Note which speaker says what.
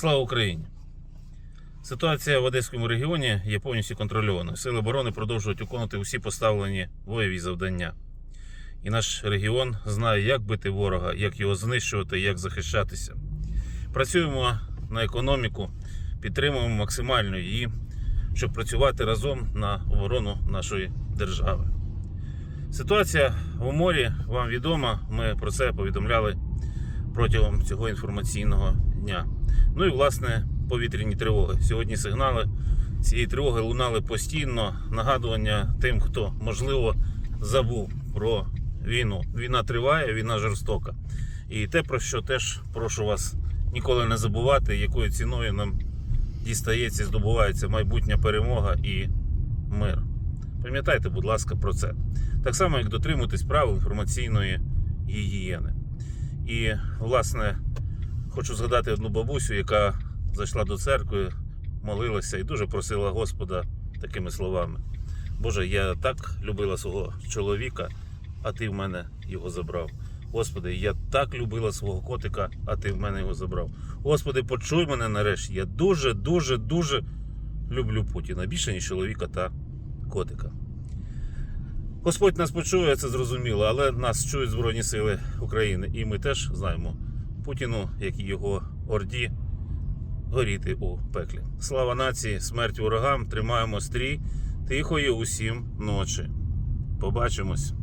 Speaker 1: Слава Україні! Ситуація в Одеському регіоні є повністю контрольованою. Сили оборони продовжують виконувати усі поставлені бойові завдання. І наш регіон знає, як бити ворога, як його знищувати, як захищатися. Працюємо на економіку, підтримуємо максимально її, щоб працювати разом на оборону нашої держави. Ситуація в морі вам відома. Ми про це повідомляли протягом цього інформаційного дня. Ну і власне повітряні тривоги. Сьогодні сигнали цієї тривоги лунали постійно. Нагадування тим, хто можливо забув про війну. Війна триває, війна жорстока. І те, про що теж прошу вас ніколи не забувати, якою ціною нам дістається здобувається майбутня перемога і мир. Пам'ятайте, будь ласка, про це. Так само, як дотримуйтесь правил інформаційної гігієни. І, власне, хочу згадати одну бабусю, яка зайшла до церкви, молилася і дуже просила Господа такими словами: Боже, я так любила свого чоловіка, а ти в мене його забрав. Господи, я так любила свого котика, а ти в мене його забрав. Господи, почуй мене нарешті. Я дуже, дуже, дуже люблю Путіна. Більше, ніж чоловіка та котика. Господь нас почує, це зрозуміло, але нас чують Збройні Сили України, і ми теж знаємо Путіну, як і його орді, горіти у пеклі. Слава нації, смерть ворогам, тримаємо стрій, тихої усім ночі. Побачимось.